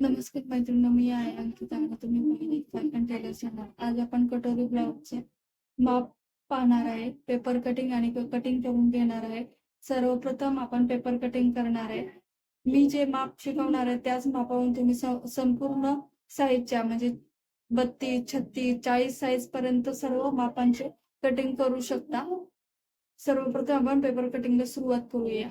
नमस्कार मैत्रिणी मी आहे अंकिता आणि तुम्ही पाहिली फॅशन टेलर चॅनल आज आपण कटोरी ब्लाउजचे माप पाहणार आहे पेपर कटिंग आणि कटिंग करून घेणार आहे सर्वप्रथम आपण पेपर कटिंग करणार आहे. मी जे माप शिकवणार आहे त्याच मापावरून तुम्ही संपूर्ण साईजच्या म्हणजे बत्तीस छत्तीस चाळीस साईज पर्यंत सर्व मापांचे कटिंग करू शकता. सर्वप्रथम आपण पेपर कटिंगला सुरुवात करूया.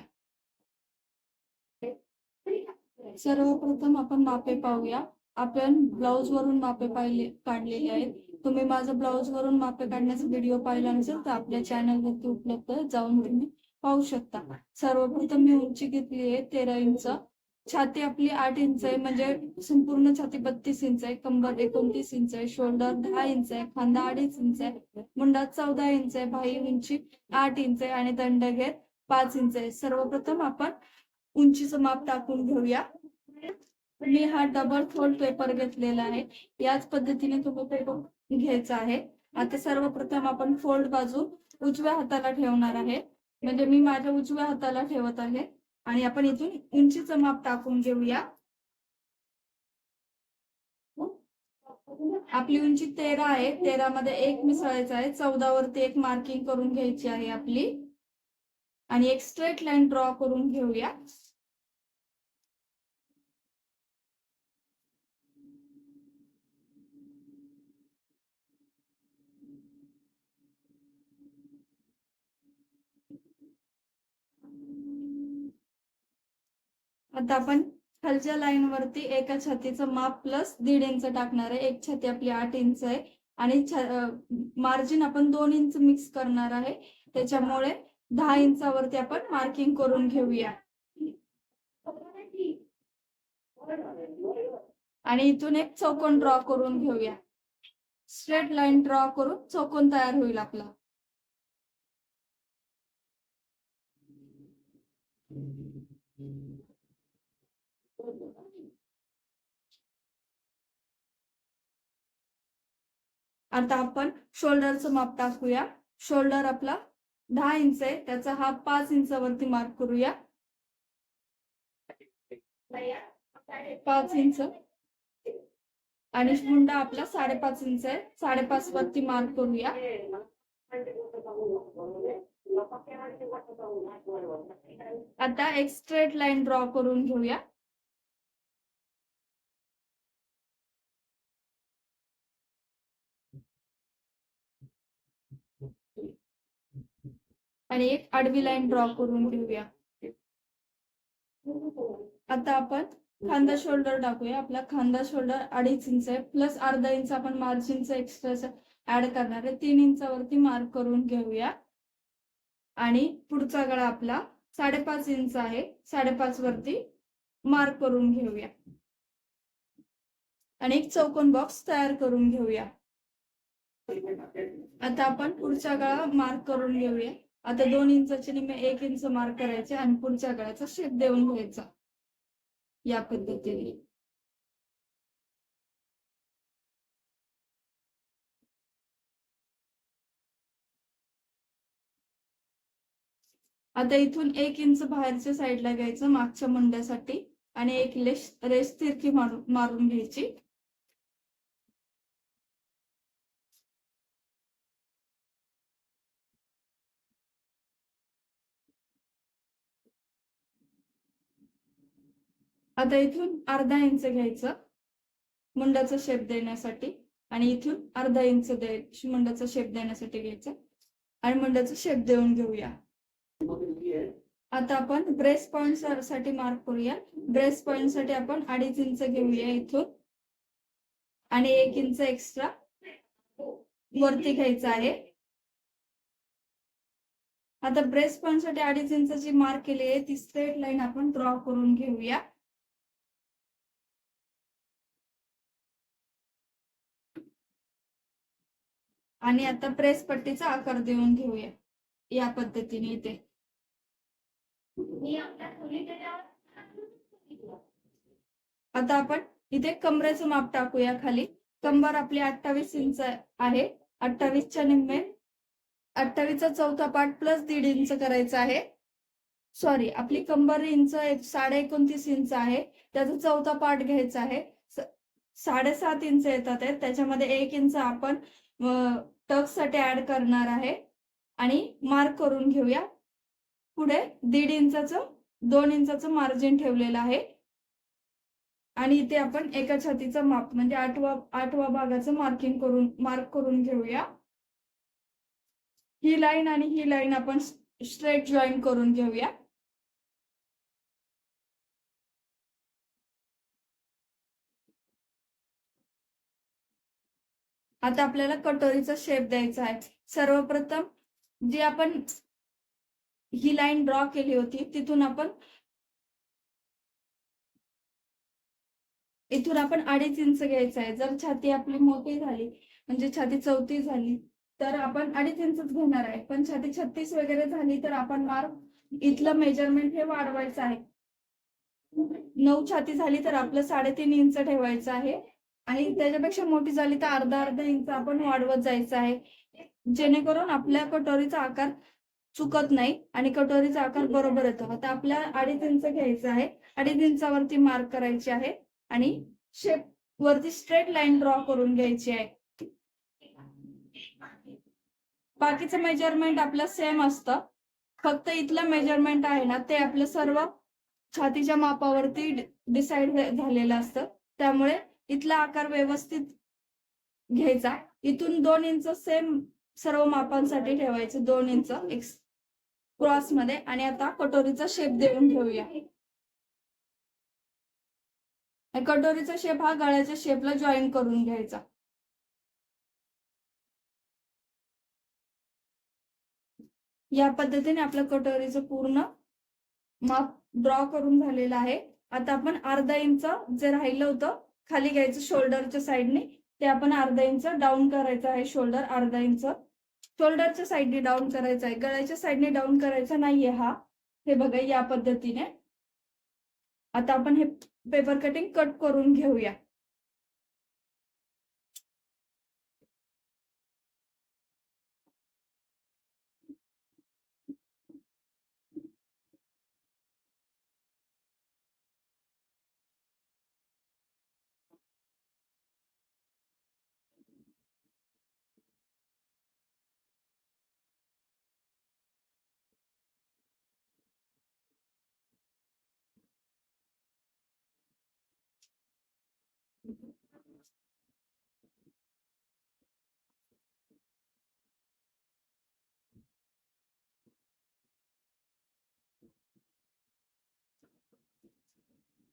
सर्वप्रथम आपण मापे पाहूया. आपण ब्लाऊज वरून मापे पाहिले काढलेले आहेत. तुम्ही माझं ब्लाऊज वरून मापे काढण्याचा व्हिडिओ पाहिला नसेल तर आपल्या चॅनल वरती उपलब्ध जाऊन तुम्ही पाहू शकता. सर्वप्रथम मी उंची घेतली आहे तेरा इंच. छाती आपली आठ इंच आहे म्हणजे संपूर्ण छाती बत्तीस इंच आहे. कंबर एकोणतीस इंच आहे शोल्डर दहा इंच आहे खांदा अडीच इंच आहे मुंडा चौदा इंच आहे भाई उंची आठ इंच आहे आणि दंड घेत पाच इंच आहे. सर्वप्रथम आपण उंचीचं माप टाकून घेऊया. मी हा डबल फोल्ड पेपर घेतलेला आहे. याच पद्धतीने तुम्ही पेपर घ्यायचा आहे. आता सर्वप्रथम आपण फोल्ड बाजू उजव्या हाताला ठेवणार आहे. म्हणजे मी माझ्या उजव्या हाताला ठेवत आहे. आणि आपण इथून उंचीचं माप टाकून घेऊया. आपली उंची तेरा आहे. तेरा मध्ये एक मिसळायचं आहे. चौदा वरती एक मार्किंग करून घ्यायची आहे आपली. आणि एक स्ट्रेट लाईन ड्रॉ करून घेऊया. आता आपण खालच्या लाईन वरती एका छातीचं माप प्लस दीड इंच टाकणार आहे. एक छाती आपली आठ इंच आहे. आणि मार्जिन आपण दोन इंच मिक्स करणार आहे. त्याच्यामुळे दहा इंचावरती आपण मार्किंग करून घेऊया. आणि इथून एक चौकोन ड्रॉ करून घेऊया. स्ट्रेट लाईन ड्रॉ करून चौकोन तयार होईल आपला. आता आपण शोल्डरचं माप टाकूया. शोल्डर आपला दहा इंच आहे. त्याचा हा पाच इंचावरती मार्क करूया. पाच इंच. आणि मुंडा आपला साडेपाच इंच आहे. साडेपाच वरती मार्क करूया. आता एक स्ट्रेट लाईन ड्रॉ करून घेऊया. आणि एक आडवी लाईन ड्रॉ करून घेऊया. आता आपण खांदा शोल्डर टाकूया आपला खांदा शोल्डर अडीच इंच आहे. प्लस अर्धा इंच आपण मार्जिनचा एक्स्ट्रा ऍड करणार आहे. तीन इंचावरती मार्क करून घेऊया. आणि पुढचा गळा आपला साडेपाच इंच आहे. साडेपाच वरती मार्क करून घेऊया. आणि एक चौकोन बॉक्स तयार करून घेऊया. आता आपण पुढचा गळा मार्क करून घेऊया. आता दोन इंचाचे निम्मे एक इंच मार्क करायचे आणि पुढच्या गळ्याचा शेप देऊन घ्यायचा. या पद्धतीने. आता इथून एक इंच बाहेरच्या साईडला घ्यायचं मागच्या मुंड्यासाठी. आणि एक लेश रेस तिरकी मारून मारून घ्यायची. आता इथून अर्धा इंच घ्यायचं मुंडाचा शेप देण्यासाठी आणि इथून अर्धा इंच दे मुंडाचा शेप देण्यासाठी घ्यायचा. आणि मुंडाचा शेप देऊन घेऊया. आता आपण ब्रेस्ट पॉइंटसाठी मार्क करूया. ब्रेस्ट पॉइंटसाठी आपण अडीच इंच घेऊया इथून. आणि एक इंच एक्स्ट्रा वरती घ्यायचं आहे. आता ब्रेस्ट पॉइंटसाठी अडीच इंचाची मार्क केली आहे. ती स्ट्रेट लाईन आपण ड्रॉ करून घेऊया. आणि आता प्रेस पट्टीचा आकार देऊन घेऊया. या पद्धतीने इथे. आता आपण इथे कमरेचं माप टाकूया खाली. कंबर आपली अठ्ठावीस इंच आहे. अठ्ठावीसच्या निम्मे अठ्ठावीसचा चौथा पार्ट प्लस दीड इंच करायचा आहे. सॉरी आपली कंबर इंच एक साडे एकोणतीस इंच आहे. त्याचा चौथा पार्ट घ्यायचा आहे. साडेसात इंच येतात आहेत. त्याच्यामध्ये एक इंच आपण टक्ससाठी ऍड करणार आहे. आणि मार्क करून घेऊया. पुढे दीड इंचाचं दोन इंचाचं मार्जिन ठेवलेलं आहे. आणि इथे आपण एका छातीचं माप म्हणजे आठवा आठवा भागाचं मार्किंग करून मार्क करून घेऊया. ही लाईन आणि ही लाईन आपण स्ट्रेट जॉईन करून घेऊया. आता आपल्याला कटोरीचा शेप द्यायचा आहे. सर्वप्रथम जी आपण ही लाईन ड्रॉ केली होती तिथून आपण इथून आपण अडीच इंच घ्यायचं आहे. जर छाती आपली मोठी झाली म्हणजे छाती चौथी झाली तर आपण अडीच इंचच घेणार आहे. पण छाती छत्तीस वगैरे झाली तर आपण मार्क इथलं मेजरमेंट हे वाढवायचं आहे. नऊ छाती झाली तर आपलं साडेतीन इंच ठेवायचं आहे. आणि त्याच्यापेक्षा मोठी झाली तर अर्धा अर्धा इंच आपण वाढवत जायचं आहे. जेणेकरून आपल्या कटोरीचा आकार चुकत नाही आणि कटोरीचा आकार बरोबर येतो. आता आपल्या अडीच इंच घ्यायचं आहे. अडीच इंचावरती मार्क करायची आहे आणि शेप वरती स्ट्रेट लाईन ड्रॉ करून घ्यायची आहे. बाकीचं मेजरमेंट आपलं सेम असतं. फक्त इथलं मेजरमेंट आहे ना ते आपलं सर्व छातीच्या मापावरती डिसाईड झालेलं असतं. त्यामुळे इथला आकार व्यवस्थित घ्यायचा. इथून दोन इंच सेम सर्व मापांसाठी ठेवायचं दोन इंच एक्स क्रॉसमध्ये. आणि आता कटोरीचा शेप देऊन घेऊया कटोरीचा शेप हा गळ्याच्या शेपला जॉईन करून घ्यायचा. या पद्धतीने आपलं कटोरीचं पूर्ण माप ड्रॉ करून झालेलं आहे. आता आपण अर्धा इंच जे राहिलं होतं खाली घ्यायचं शोल्डरच्या साईडने. ते आपण अर्धा इंच डाऊन करायचं आहे शोल्डर अर्धा इंच. शोल्डरच्या साईडने डाऊन करायचं आहे. गळ्याच्या साईडने डाऊन करायचा नाहीये हा. हे बघा या पद्धतीने. आता आपण हे पेपर कटिंग कट करून घेऊया.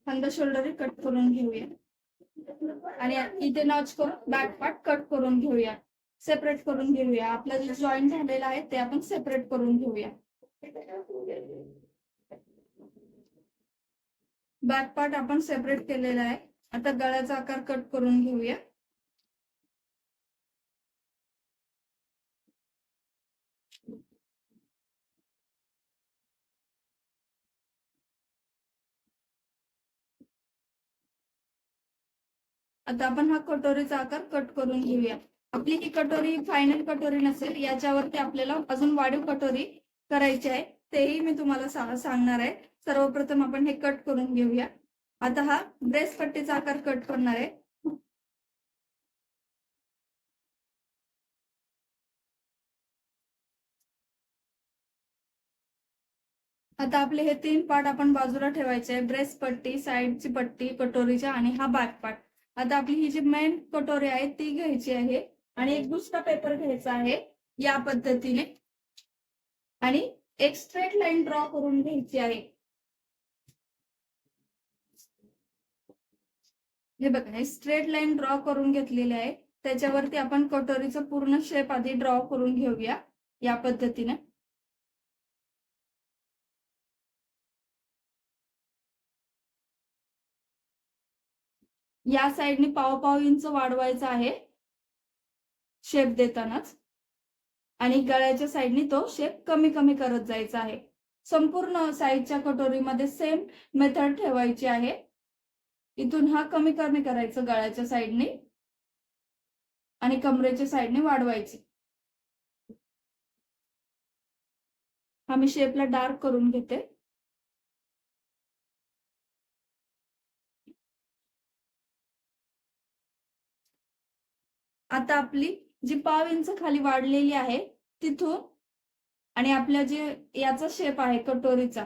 खांदा शोल्डर कट करून घेऊया. आणि इथे नॉच करून बॅक पार्ट कट करून घेऊया. सेपरेट करून घेऊया. आपलं जे जॉईंट झालेलं आहे ते आपण सेपरेट करून घेऊया. बॅक पार्ट आपण सेपरेट केलेला आहे. आता गळ्याचा आकार कट करून घेऊया. आता आपण हा कटोरीचा आकार कट करून घेऊया. आपली ही कटोरी फायनल कटोरी नसेल याच्यावरती आपल्याला अजून वाढीव कटोरी करायची आहे तेही मी तुम्हाला सांगणार आहे. सर्वप्रथम आपण हे कट करून घेऊया. आता हा ब्रेस पट्टीचा आकार कट करणार आहे. आता आपले हे तीन पार्ट आपण बाजूला ठेवायचे ब्रेस पट्टी साईडची पट्टी कटोरीच्या आणि हा बॅक पार्ट आता आपली ही जी मेन कटोरी आहे ती घ्यायची आहे. आणि एक दुसरा पेपर घ्यायचा आहे या पद्धतीने. आणि एक स्ट्रेट लाईन ड्रॉ करून घ्यायची आहे. हे बघा हे स्ट्रेट लाईन ड्रॉ करून घेतलेले आहे. त्याच्यावरती आपण कटोरीचं पूर्ण शेप आधी ड्रॉ करून घेऊया या पद्धतीने. या साईडने पाव पाव इंच वाढवायचा आहे शेप देतानाच. आणि गळ्याच्या साईडने तो शेप कमी कमी करत जायचा आहे. संपूर्ण साईडच्या कटोरीमध्ये सेम मेथड ठेवायची आहे. इथून हा कमी कमी करायचं गळ्याच्या साईडने आणि कमरेच्या साईडने वाढवायची. हा मी शेपला डार्क करून घेते. आता आपली जी पाव इंच खाली वाढलेली आहे तिथून आणि आपल्या जे याचा शेप आहे कटोरीचा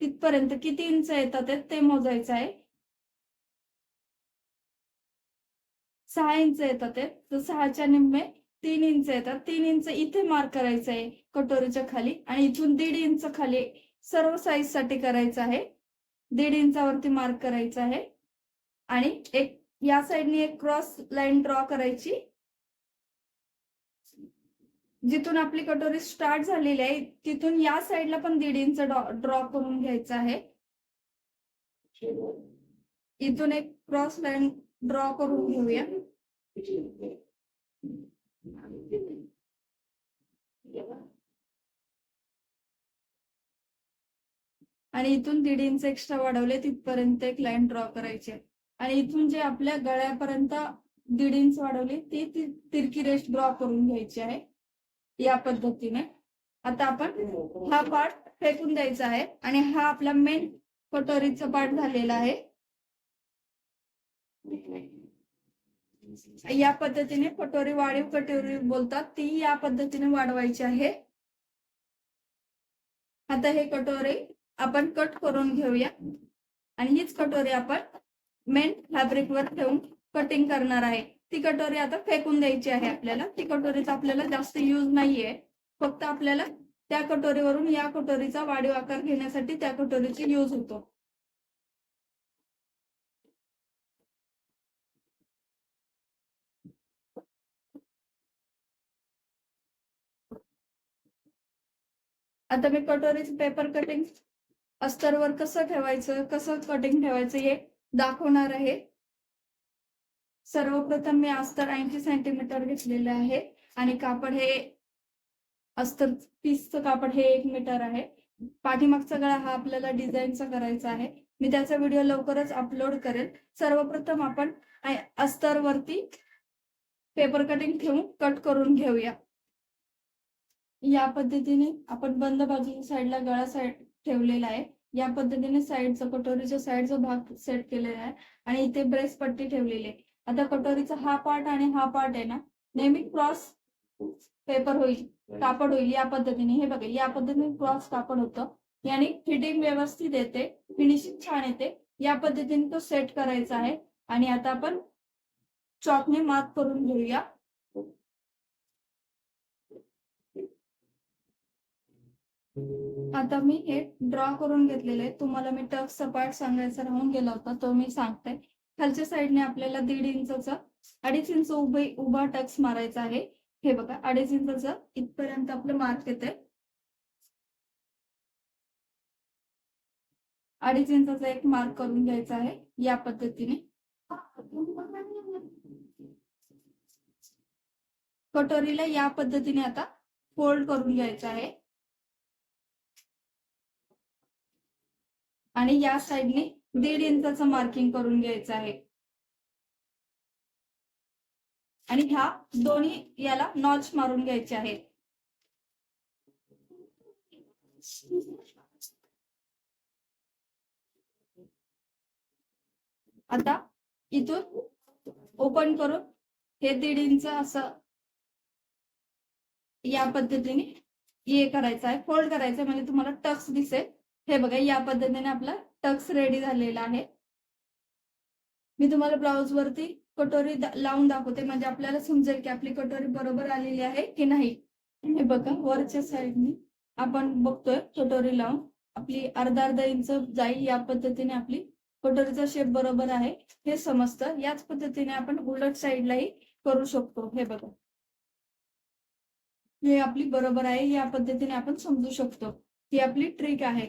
तिथपर्यंत किती इंच येतात ते मोजायचं आहे. सहा इंच येतात ते. तर सहाच्या निम्मे तीन इंच येतात. तीन इंच इथे मार्क करायचं आहे कटोरीच्या खाली आणि इथून दीड इंच खाली सर्व साईजसाठी करायचं आहे. दीड इंचावरती मार्क करायचं आहे. आणि एक या साईडने एक क्रॉस लाईन ड्रॉ करायची. जिथून आपली कटोरी स्टार्ट झालेली आहे तिथून या साईडला पण दीड इंच ड्रॉ करून घ्यायचं आहे. इथून एक क्रॉस लाईन ड्रॉ करून घेऊया. आणि इथून दीड इंच एक्स्ट्रा वाढवले तिथपर्यंत एक लाईन ड्रॉ करायची आणि इथून जे आपल्या गळ्यापर्यंत दीड इंच वाढवली ती तिरकी रेस्ट ड्रॉ करून घ्यायची आहे या पद्धतीने. आता आपण हा पार्ट फेकून द्यायचा आहे. आणि हा आपला मेन कटोरीचा पार्ट झालेला आहे. या पद्धतीने कटोरी वाढीव कटोरी बोलतात ती या पद्धतीने वाढवायची आहे. आता हे कटोरी आपण कट करून घेऊया. आणि हीच कटोरी आपण मेन फॅब्रिक वर ठेवून कटिंग करणार आहे. ती कटोरी आता फेकून द्यायची आहे आपल्याला. ती कटोरीचा आपल्याला जास्त यूज नाहीये. फक्त आपल्याला त्या कटोरीवरून या कटोरीचा वाढीव आकार घेण्यासाठी त्या कटोरीची यूज होतो. आता मी कटोरीच पेपर कटिंग अस्तरवर कसं ठेवायचं कसं कटिंग ठेवायचं हे दाखवणार आहे. सर्वप्रथम मी अस्तर ऐंशी सेंटीमीटर घेतलेलं आहे आणि कापड हे अस्तर पीसचं कापड हे एक मीटर आहे. पाठीमागचा गळा हा आपल्याला डिझाईनचा करायचा आहे. मी त्याचा व्हिडिओ लवकरच अपलोड करेल. सर्वप्रथम आपण अस्तरवरती पेपर कटिंग ठेवून कट करून घेऊया. या पद्धतीने आपण बंद बाजूच्या साईडला गळा साईड ठेवलेला आहे. या पद्धतीने साईडचा कटोरीच्या साईडचा भाग सेट केलेला आहे आणि इथे ब्रेस पट्टी ठेवलेली आहे. आता कटोरीचा हा पार्ट आणि हा पार्ट आहे ना नेहमी क्रॉस पेपर होईल कापड होईल या पद्धतीने. हे बघा या पद्धतीने क्रॉस कापड होतं. याने फिटिंग व्यवस्थित येते फिनिशिंग छान येते. या पद्धतीने तो सेट करायचा आहे. आणि आता आपण चॉकने मात करून घेऊया. आता मी हे ड्रॉ करून घेतलेले आहे. तुम्हाला मी टफ सपाट सांगायचा राहून गेला होता तो मी सांगते. खालच्या साईडने आपल्याला दीड इंचचा अडीच इंच उभे उभा टक्स मारायचा आहे. हे बघा अडीच इंचचा इथपर्यंत आपलं मार्क येते अडीच इंचाचा एक मार्क करून घ्यायचा आहे या पद्धतीने. कटोरीला या पद्धतीने आता फोल्ड करून घ्यायचं आहे. आणि या साईडने दीड इंचाचं मार्किंग करून घ्यायचं आहे. आणि ह्या दोन्ही याला नॉच मारून घ्यायचे आहेत आता इथून ओपन करून हे दीड इंच असं या पद्धतीने हे करायचं आहे. फोल्ड करायचं आहे. म्हणजे तुम्हाला टक्स दिसेल. हे बघा या पद्धतीने आपला टक्स रेडी झालेला आहे. मी तुम्हाला ब्लाउज वरती कटोरी लावून दाखवते. म्हणजे आपल्याला समजेल की आपली कटोरी बरोबर आलेली आहे की नाही. हे बघा वरच्या साईडने आपण बघतोय कटोरी लावून. आपली अर्धा अर्धा इंच जाई या पद्धतीने आपली कटोरीचा शेप बरोबर आहे. हे समजतं. याच पद्धतीने आपण उलट साईडलाही करू शकतो. हे बघा. हे आपली बरोबर आहे. या पद्धतीने आपण समजू शकतो ही आपली ट्रिक आहे.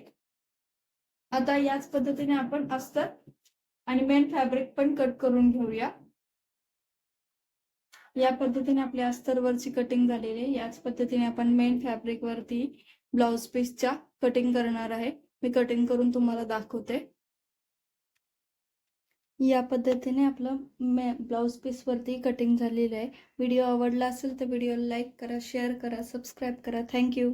आता याच पद्धतीने आपण अस्तर आणि मेन फॅब्रिक पण कट करून घेऊया. या पद्धतीने आपल्या अस्तरवरची कटिंग झालेली आहे. याच पद्धतीने आपण मेन फॅब्रिक वरती ब्लाउज पीसच्या कटिंग करणार आहे. मी कटिंग करून तुम्हाला दाखवते. या पद्धतीने आपलं मे ब्लाऊज पीस वरती कटिंग झालेलं आहे. व्हिडिओ आवडला असेल तर व्हिडिओला लाईक करा शेअर करा सबस्क्राईब करा. थँक्यू